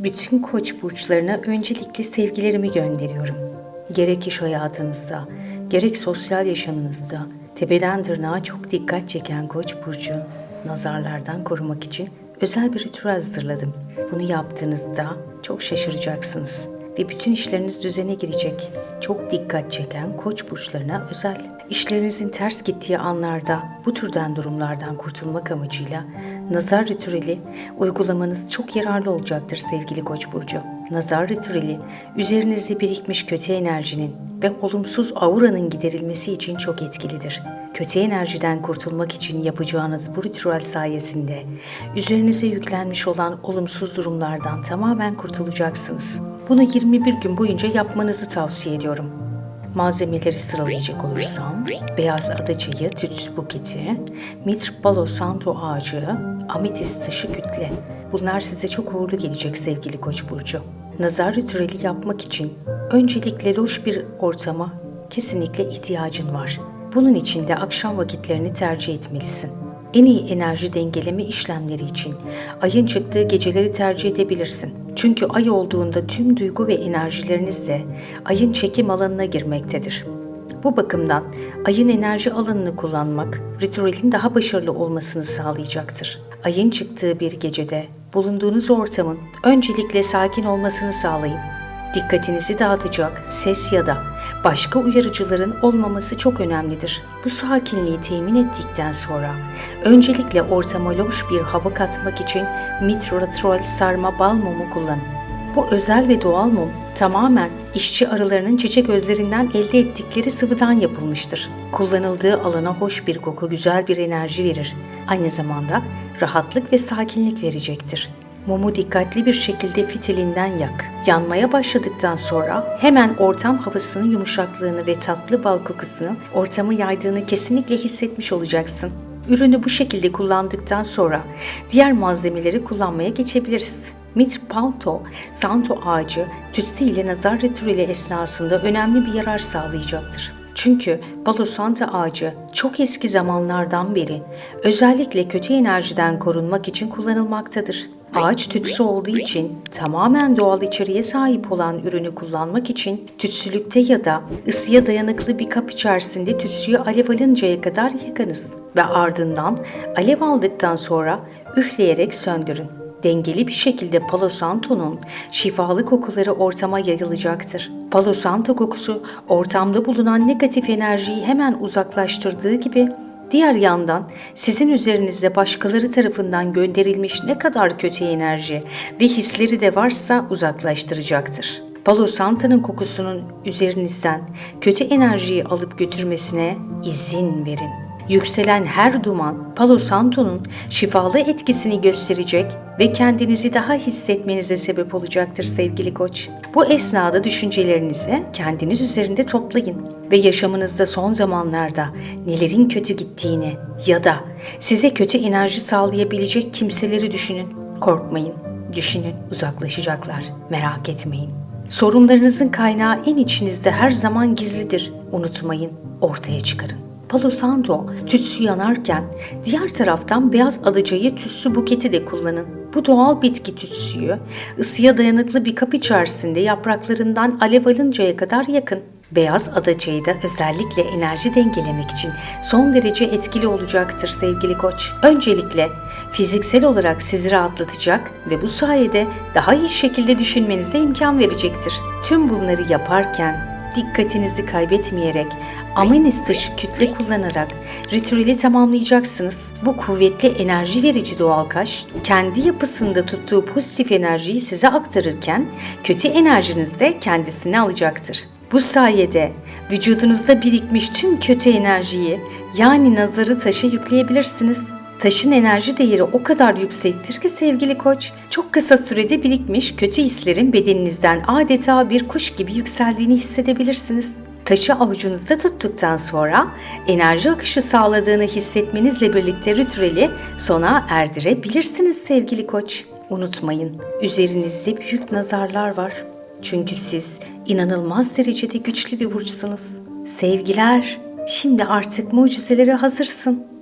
Bütün koç burçlarına öncelikle sevgilerimi gönderiyorum. Gerek iş hayatınızda, gerek sosyal yaşamınızda tepeden tırnağa çok dikkat çeken koç burcu nazarlardan korumak için özel bir ritüel hazırladım. Bunu yaptığınızda çok şaşıracaksınız ve bütün işleriniz düzene girecek. Çok dikkat çeken koç burçlarına özel. İşlerinizin ters gittiği anlarda bu türden durumlardan kurtulmak amacıyla nazar ritüeli uygulamanız çok yararlı olacaktır sevgili koç burcu. Nazar ritüeli üzerinizde birikmiş kötü enerjinin ve olumsuz auranın giderilmesi için çok etkilidir. Kötü enerjiden kurtulmak için yapacağınız bu ritüel sayesinde üzerinize yüklenmiş olan olumsuz durumlardan tamamen kurtulacaksınız. Bunu 21 gün boyunca yapmanızı tavsiye ediyorum. Malzemeleri sıralayacak olursam, beyaz adaçayı, tütsü buketi, mitr balo santo ağacı, ametist taşı kütle. Bunlar size çok uğurlu gelecek sevgili koç burcu. Nazar ritüeli yapmak için öncelikle loş bir ortama kesinlikle ihtiyacın var. Bunun için de akşam vakitlerini tercih etmelisin. En iyi enerji dengeleme işlemleri için ayın çıktığı geceleri tercih edebilirsin. Çünkü ay olduğunda tüm duygu ve enerjileriniz de ayın çekim alanına girmektedir. Bu bakımdan ayın enerji alanını kullanmak ritüelin daha başarılı olmasını sağlayacaktır. Ayın çıktığı bir gecede bulunduğunuz ortamın öncelikle sakin olmasını sağlayın. Dikkatinizi dağıtacak ses ya da başka uyarıcıların olmaması çok önemlidir. Bu sakinliği temin ettikten sonra öncelikle ortama loş bir hava katmak için mitratrol sarma bal kullanın. Bu özel ve doğal mum tamamen işçi arılarının çiçek özlerinden elde ettikleri sıvıdan yapılmıştır. Kullanıldığı alana hoş bir koku, güzel bir enerji verir. Aynı zamanda rahatlık ve sakinlik verecektir. Mumu dikkatli bir şekilde fitilinden yak. Yanmaya başladıktan sonra hemen ortam havasının yumuşaklığını ve tatlı bal kokusunu ortamı yaydığını kesinlikle hissetmiş olacaksın. Ürünü bu şekilde kullandıktan sonra diğer malzemeleri kullanmaya geçebiliriz. Mitr Palto, Santo ağacı tütsü ile nazar ritüeli esnasında önemli bir yarar sağlayacaktır. Çünkü Palo Santo ağacı çok eski zamanlardan beri özellikle kötü enerjiden korunmak için kullanılmaktadır. Ağaç tütsü olduğu için tamamen doğal içeriğe sahip olan ürünü kullanmak için tütsülükte ya da ısıya dayanıklı bir kap içerisinde tütsüyü alev alıncaya kadar yakınız ve ardından alev aldıktan sonra üfleyerek söndürün. Dengeli bir şekilde Palo Santo'nun şifalı kokuları ortama yayılacaktır. Palo Santo kokusu ortamda bulunan negatif enerjiyi hemen uzaklaştırdığı gibi Diğer yandan sizin üzerinizde başkaları tarafından gönderilmiş ne kadar kötü enerji ve hisleri de varsa uzaklaştıracaktır. Palo Santa'nın kokusunun üzerinizden kötü enerjiyi alıp götürmesine izin verin. Yükselen her duman Palo Santo'nun şifalı etkisini gösterecek ve kendinizi daha hissetmenize sebep olacaktır sevgili koç. Bu esnada düşüncelerinizi kendiniz üzerinde toplayın ve yaşamınızda son zamanlarda nelerin kötü gittiğini ya da size kötü enerji sağlayabilecek kimseleri düşünün. Korkmayın, düşünün, uzaklaşacaklar. Merak etmeyin. Sorunlarınızın kaynağı en içinizde her zaman gizlidir. Unutmayın, ortaya çıkarın. Palo Santo tütsü yanarken diğer taraftan beyaz alıcayı tütsü buketi de kullanın. Bu doğal bitki tütsüyü ısıya dayanıklı bir kap içerisinde yapraklarından alev alıncaya kadar yakın. Beyaz adaçayı da özellikle enerji dengelemek için son derece etkili olacaktır sevgili koç. Öncelikle fiziksel olarak sizi rahatlatacak ve bu sayede daha iyi şekilde düşünmenize imkan verecektir. Tüm bunları yaparken dikkatinizi kaybetmeyerek amenis taşı kütle kullanarak ritüeli tamamlayacaksınız. Bu kuvvetli enerji verici doğal kaş kendi yapısında tuttuğu pozitif enerjiyi size aktarırken kötü enerjiniz de kendisini alacaktır. Bu sayede vücudunuzda birikmiş tüm kötü enerjiyi yani nazarı taşa yükleyebilirsiniz. Taşın enerji değeri o kadar yüksektir ki sevgili koç, çok kısa sürede birikmiş kötü hislerin bedeninizden adeta bir kuş gibi yükseldiğini hissedebilirsiniz. Taşı avucunuzda tuttuktan sonra enerji akışı sağladığını hissetmenizle birlikte ritüeli sona erdirebilirsiniz sevgili koç. Unutmayın, üzerinizde büyük nazarlar var. Çünkü siz inanılmaz derecede güçlü bir burçsunuz. Sevgiler, şimdi artık mucizelere hazırsın.